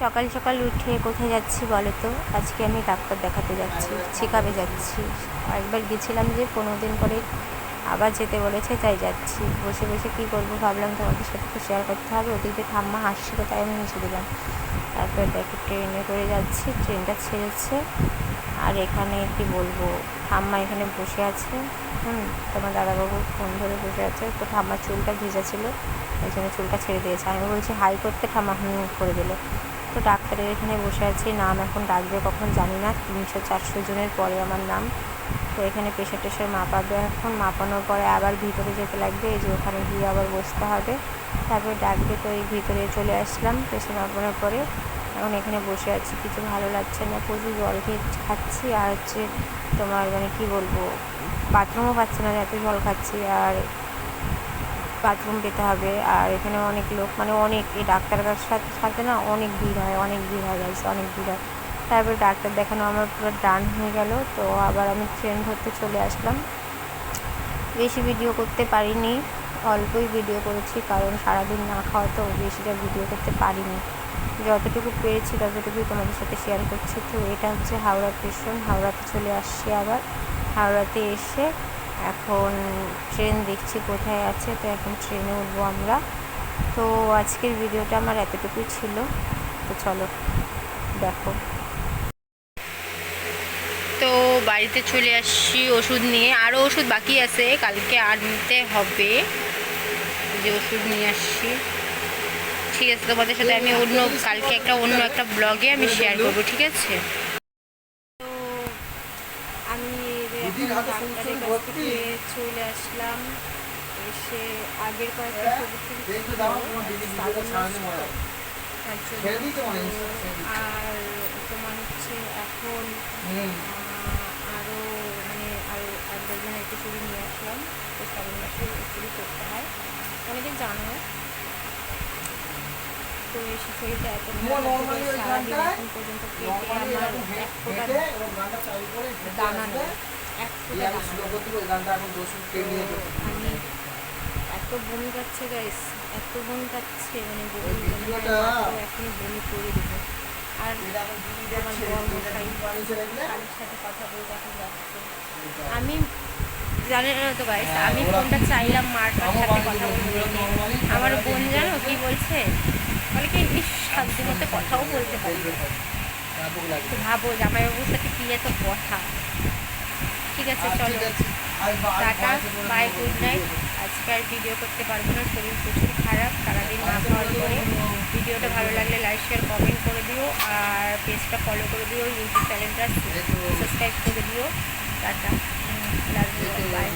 সকাল সকাল উঠে কোথায় যাচ্ছি বলো তো? আজকে আমি ডাক্তার দেখাতে যাচ্ছি চেকআপে যাচ্ছি। একবার গেছিলাম যে পনেরো দিন পরে আবার যেতে বলেছে, তাই যাচ্ছি। বসে বসে কী করব ভাবলাম তোমাদের সাথে তো শেয়ার করতে হবে। ওদিকে ঠাম্মা হাসছিল, তাই আমি হেসে দিলাম। তারপর দেখো ট্রেনে করে যাচ্ছি ট্রেনটা ছেড়েছে। আর এখানে কি বলব? ঠাম্মা এখানে বসে আছে। হুম, তোমার দাদাবাবু ফোন ধরে বসে আছে। তো ঠাম্মার চুলটা ভিজা ছিল, ওই জন্য চুলটা ছেড়ে দিয়েছে। আমি বলছি হাই করতে ঠাম্মা হুম করে দিল। তো ডাক্তারের এখানে বসে আছি। নাম এখন ডাকবে কখন জানি না। তিনশো চারশো জনের পরে আমার নাম। তো এখানে প্রেশার টেশার মাপাবে এখন। মাপানোর পরে আবার ভিতরে যেতে লাগবে। এই যে ওখানে গিয়ে আবার বসতে হবে। তারপরে ডাকবে তো এই ভিতরে চলে আসলাম। প্রেশার মাপানোর পরে এখন এখানে বসে আছি। কিছু ভালো লাগছে না। প্রচুর জল খেয়ে খাচ্ছি। আর হচ্ছে তোমার মানে কি বলব? বাথরুমও পাচ্ছি না, এত জল খাচ্ছি। আর বাথরুম পেতে হবে। আর এখানে অনেক লোক মানে অনেক, এই ডাক্তারের সাথে সাথে না অনেক ভিড় হয়, অনেক ভিড় হয় গাইছে অনেক ভিড় হয়। তারপরে ডাক্তার দেখানো আমার পুরো ডান হয়ে গেল, তো আবার আমি ট্রেন ধরতে চলে আসলাম। বেশি ভিডিও করতে পারিনি, অল্পই ভিডিও করেছি, কারণ সারাদিন না খাওয়া তো বেশিটা ভিডিও করতে পারিনি। যতটুকু পেরেছি, ততটুকুই তোমাদের সাথে শেয়ার করছি। তো এটা হচ্ছে হাওড়া স্টেশন হাওড়াতে চলে আসছি আবার। হাওড়াতে এসে এখন ট্রেন দেখছি কোথায় আছে, তো এখন ট্রেনে উঠবো আমরা। তো আজকের ভিডিওটা আমার এতটুকুই ছিল। তো চলো, দেখো। তো বাড়িতে চলে আসছি ওষুধ নিয়ে। আরও ওষুধ বাকি আছে, কালকে আনতে হবে। যে ওষুধ নিয়ে আসছি। ঠিক আছে, তোমাদের সাথে আমি অন্য, কালকে একটা অন্য একটা ব্লগে আমি শেয়ার করব, ঠিক আছে তো আমি এখন ডাক্তারের কাছ থেকে চলে আসলাম এসে আগের কয়েকটা ছবি টবি ছিল, শ্রাবণ মাস তো, তার জন্য। তো আর তোমার হচ্ছে এখন আরও মানে আরও এক ডজন একটা ছবি নিয়ে আসলাম তো শ্রাবণ মাসে ছবি করতে হয়। অনেকে জানো তো এই শরীরটা এত সারাদিন এখন পর্যন্ত পেটে আমার এক ফোঁটা দানা নেই আমি এত বমি পাচ্ছে গাইস এত বমি পাচ্ছে মানে হয় না, তো এখনই বমি করে দেবো। আর এখন যাচ্ছে আমি জানেন না তো গাইস আমি ফোনটা চাইলাম মার সাথে কথা বলতে। আমার বোন জানো কি বলছে? বলে কি ইস শান্তি মতো কথাও বলতে পারি ভাবো জামাইবাবুর সাথে কি এত কথা? ঠিক আছে চলো। টাটা বাই গুড নাইট আজকে আর ভিডিও করতে পারব না শরীর প্রচুর খারাপ সারাদিন না খাওয়ার পরে। ভিডিওটা ভালো লাগলে লাইক শেয়ার কমেন্ট করে দিও আর পেজটা ফলো করে দিও ইউটিউব চ্যানেলটা সাবস্ক্রাইব করে দিও। টাটা। Love by